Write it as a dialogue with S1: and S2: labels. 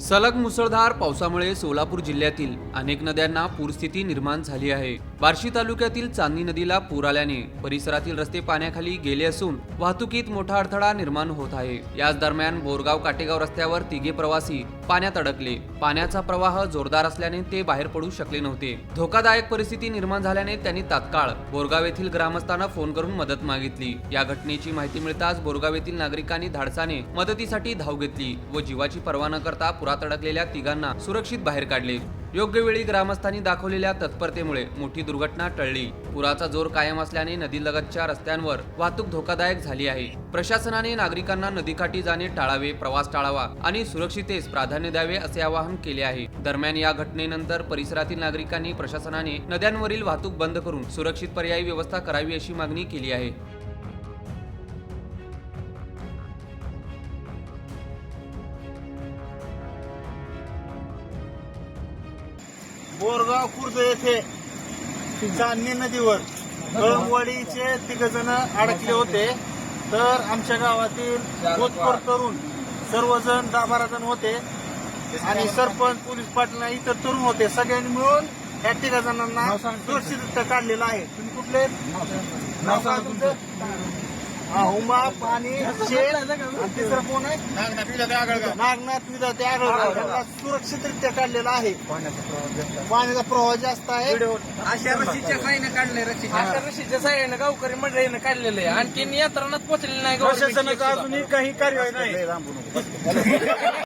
S1: सलग मुसळधार पावसामुळे सोलापूर जिल्ह्यातील अनेक नद्यांना पूरस्थिती निर्माण झाली आहे. बार्शी तालुक्यातील चांदणी नदीला पूर आल्याने परिसरातील रस्ते पाण्याखाली गेले असून वाहतुकीत मोठा अडथळा निर्माण होत आहे. याच दरम्यान बोरगाव काटेगाव रस्त्यावर तिघे प्रवासी पाण्यात अडकले. पाण्याचा प्रवाह जोरदार असल्याने ते बाहेर पडू शकले नव्हते. धोकादायक परिस्थिती निर्माण झाल्याने त्यांनी तात्काळ बोरगाव येथील ग्रामस्थांना फोन करून मदत मागितली. या घटनेची माहिती मिळताच बोरगाव येथील नागरिकांनी धाडसाने मदतीसाठी धाव घेतली व जीवाची पर्वा न करता पुरात अडकलेल्या तिघांना सुरक्षित बाहेर काढले. योग्य वेळी ग्रामस्थांनी दाखवलेल्या तत्परतेमुळे मोठी दुर्घटना टळली. पुराचा जोर कायम असल्याने नदीलगतच्या रस्त्यांवर वाहतूक धोकादायक झाली आहे. प्रशासनाने नागरिकांना नदीकाठी जाणे टाळावे प्रवास टाळावा आणि सुरक्षितेस प्राधान्य द्यावे असे आवाहन केले आहे. दरम्यान या घटनेनंतर परिसरातील नागरिकांनी प्रशासनाने नद्यांवरील वाहतूक बंद करून सुरक्षित पर्यायी व्यवस्था करावी अशी मागणी केली आहे.
S2: बोरगाव खुर्द येथे चांदणी नदीवर कळमवाडीचे तिघ जण अडकले होते. तर आमच्या गावातील गोतखोर तरुण सर्वजण दहा बारा जण होते. आणि सरपंच पोलीस पाटील इतर तरुण होते. सगळ्यांनी मिळून या तिघा जणांना सुरक्षित काढलेलं आहे. तुम्ही कुठले नाव तुमचं? हा उमा पाणी शेठ आणि तिसरं कोण आहे? नागनाथ आगळगाव. यांना सुरक्षितरित्या काढलेला आहे. पाण्याचा प्रवाह जास्त आहे.
S3: अशा रशीच्या साईनं काढले रशी अशा रशीच्या साईनं गावकरी मंडळीनं काढलेलं आहे. आणखी यंत्रणात पोचलेलं नाही
S2: प्रशासनाचं अजूनही काही कार्यवाही नाही.